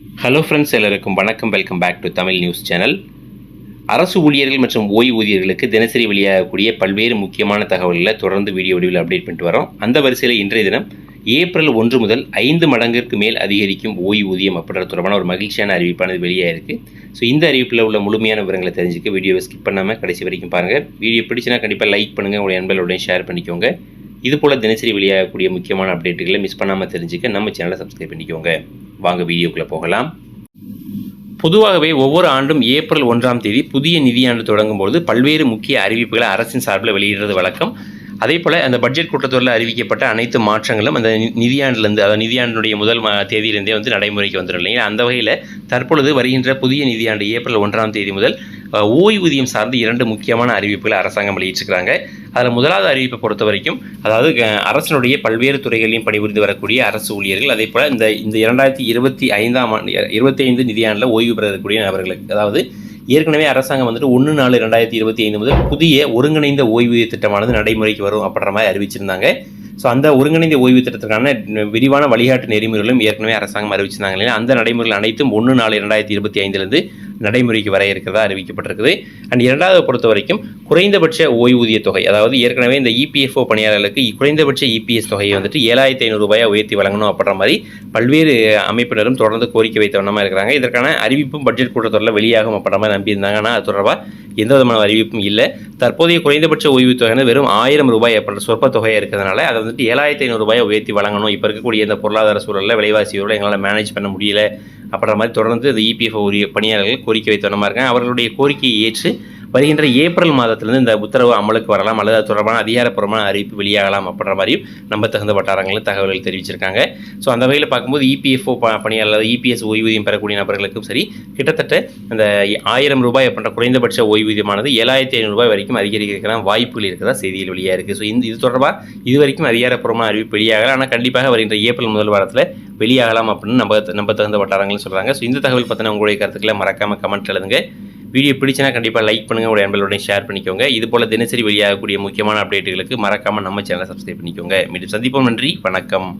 Hello friends எல்லாருக்கும் வணக்கம். Welcome back to Tamil news channel அரசு ஊழியர்கள் மற்றும் ஓய்வூதியர்களுக்கு தினசரி வெளியாகக்கூடிய பல்வேறு முக்கியமான தகவல்களை தொடர்ந்து வீடியோ வடிவில் அப்டேட் பண்ணிட்டு வரோம். அந்த வரிசையில் இன்றைய தினம் ஏப்ரல் ஒன்று முதல் ஐந்து மடங்கிற்கு மேல் அதிகரிக்கும் ஓய்வூதியம் அப்படின்ற தொடர்பான ஒரு மகிழ்ச்சியான அறிவிப்பானது வெளியாகிருக்கு ஸோ இந்த அறிவிப்பில் உள்ள முழுமையான விவரங்களை தெரிஞ்சுக்க வீடியோவை ஸ்கிப் பண்ணாமல் கடைசி வரைக்கும் பாருங்கள் வீடியோ பிடிச்சினா கண்டிப்பாக லைக் பண்ணுங்கள் உங்களுடைய நண்பர்களுடன் ஷேர் பண்ணிக்கோங்க. இதுபோல் தினசரி வெளியாகக்கூடிய முக்கியமான அப்டேட்டுகளை மிஸ் பண்ணாமல் தெரிஞ்சுக்க நம்ம சேனலை சப்ஸ்கிரைப் பண்ணிக்கோங்க. வாங்க வீடியோக்குள்ளே போகலாம். பொதுவாகவே ஒவ்வொரு ஆண்டும் ஏப்ரல் ஒன்றாம் தேதி புதிய நிதியாண்டு தொடங்கும்போது பல்வேறு முக்கிய அறிவிப்புகளை அரசின் சார்பில் வெளியிடுறது வழக்கம். அதே போல் அந்த பட்ஜெட் கூட்டத்தொடரில் அறிவிக்கப்பட்ட அனைத்து மாற்றங்களும் அந்த நி- நிதியாண்டிலிருந்து அதாவது நிதியாண்டினுடைய முதல் தேதியிலிருந்தே வந்து நடைமுறைக்கு வந்துடும் இல்லைங்களா அந்த வகையில் தற்பொழுது வருகின்ற புதிய நிதியாண்டு ஏப்ரல் ஒன்றாம் தேதி முதல் ஓய்வூதியம் சார்ந்து இரண்டு முக்கியமான அறிவிப்புகளை அரசாங்கம் வெளியிட்டிருக்கிறாங்க. அதில் முதலாவது அறிவிப்பை பொறுத்த வரைக்கும் அதாவது அரசினுடைய பல்வேறு துறைகளிலும் பணிபுரிந்து வரக்கூடிய அரசு ஊழியர்கள் அதே போல் இந்த இந்த இரண்டாயிரத்தி இருபத்தி ஐந்தாம் ஆண்டு இருபத்தி ஐந்து நிதியாண்டில் ஓய்வு பெறக்கூடிய நபர்களுக்கு அதாவது ஏற்கனவே அரசாங்கம் வந்துட்டு ஒன்று நாலு ரெண்டாயிரத்தி இருபத்தி ஐந்து முதல் புதிய ஒருங்கிணைந்த ஓய்வூதிய திட்டமானது நடைமுறைக்கு வரும் அப்படின்ற மாதிரி அறிவிச்சிருந்தாங்க. ஸோ அந்த ஒருங்கிணைந்த ஓய்வு திட்டத்திற்கான விரிவான வழிகாட்டு நெறிமுறைகளும் ஏற்கனவே அரசாங்கம் அறிவிச்சிருந்தாங்க இல்லையா? அந்த நடைமுறைகள் அனைத்தும் ஒன்று நாலு ரெண்டாயிரத்தி இருபத்தி ஐந்துலேருந்து நடைமுறைக்கு வர இருக்கிறதா அறிவிக்கப்பட்டிருக்குது. அண்ட் இரண்டாவது பொறுத்த வரைக்கும் குறைந்தபட்ச ஓய்வூதிய தொகை அதாவது ஏற்கனவே இந்த இபிஎஃப்ஓ பணியாளர்களுக்கு குறைந்தபட்ச இபிஎஸ் தொகையை வந்துட்டு ஏழாயிரத்தி ஐநூறு ரூபாயை உயர்த்தி வழங்கணும் அப்படின்ற மாதிரி பல்வேறு அமைப்பினரும் தொடர்ந்து கோரிக்கை வைத்த வண்ணமாக இருக்கிறாங்க. இதற்கான அறிவிப்பும் பட்ஜெட் கூட்டத்தொடரில் வெளியாகும் அப்படின்ற மாதிரி நம்பியிருந்தாங்க. ஆனால் அது தொடர்பாக எந்த விதமான அறிவிப்பும் இல்லை. தற்போதைய குறைந்தபட்ச ஓய்வு தொகைன்னு வெறும் ஆயிரம் ரூபாய் அப்படின்ற சொற்ப தொகையாக இருக்கிறதுனால அதை வந்துட்டு ஏழாயிரத்தி ஐநூறு ரூபாயை உயர்த்தி வழங்கணும். இப்போ இருக்கக்கூடிய இந்த பொருளாதார சூழலில் விலைவாசியோடு எங்களால் மேனேஜ் பண்ண முடியல அப்படின்ற மாதிரி தொடர்ந்து இந்த இபிஎஃப் உரிய பணியாளர்கள் கோரிக்கை வைத்தவனமாக இருக்காங்க. அவர்களுடைய கோரிக்கையை ஏற்று வருகின்ற ஏப்ரல் மாதத்திலிருந்து இந்த உத்தரவு அமலுக்கு வரலாம் அல்லது அது தொடர்பான அதிகாரப்பூர்வமான அறிவிப்பு வெளியாகலாம் அப்படின்ற மாதிரியும் நம்ம தகுந்த வட்டாரங்களும் தகவல்கள் தெரிவிச்சிருக்காங்க. ஸோ அந்த வகையில் பார்க்கும்போது இபிஎஃப்ஓ பணியாளர் இபிஎஸ் ஓய்வூதியம் பெறக்கூடிய நபர்களுக்கும் சரி கிட்டத்தட்ட அந்த ஆயிரம் ரூபாய் அப்படின்ற குறைந்தபட்ச ஓய்வூதியமானது ஏழாயிரத்தி ஐநூறு ரூபாய் வரைக்கும் அதிகரிக்கலாம் வாய்ப்புகள் இருக்கிறதா செய்தியில் வெளியாக இருக்குது ஸோ இந்த இது தொடர்பாக இது வரைக்கும் அதிகாரப்பூர்வமான அறிவிப்பு வெளியாகலாம் ஆனால் கண்டிப்பாக வருகின்ற ஏப்ரல் முதல் வாரத்தில் வெளியாகலாம் அப்படின்னு நம்ம நம்ம தகுந்த வட்டாரங்களும் சொல்கிறாங்க ஸோ இந்த தகவல் பற்றின உங்களுடைய கருத்துக்களை மறக்காமல் கமெண்ட் எழுதுங்க. வீடியோ பிடிச்சினா கண்டிப்பாக லைக் பண்ணுங்கள் உடைய நண்பர்களுடன் ஷேர் பண்ணிக்கோங்க. இது போல் தினசரி வெளியாகக்கூடிய முக்கியமான அப்டேட்டுகளுக்கு மறக்காமல் நம்ம சேனலை சப்ஸ்கிரைப் பண்ணிக்கோங்க. மீண்டும் சந்திப்போம். நன்றி வணக்கம்.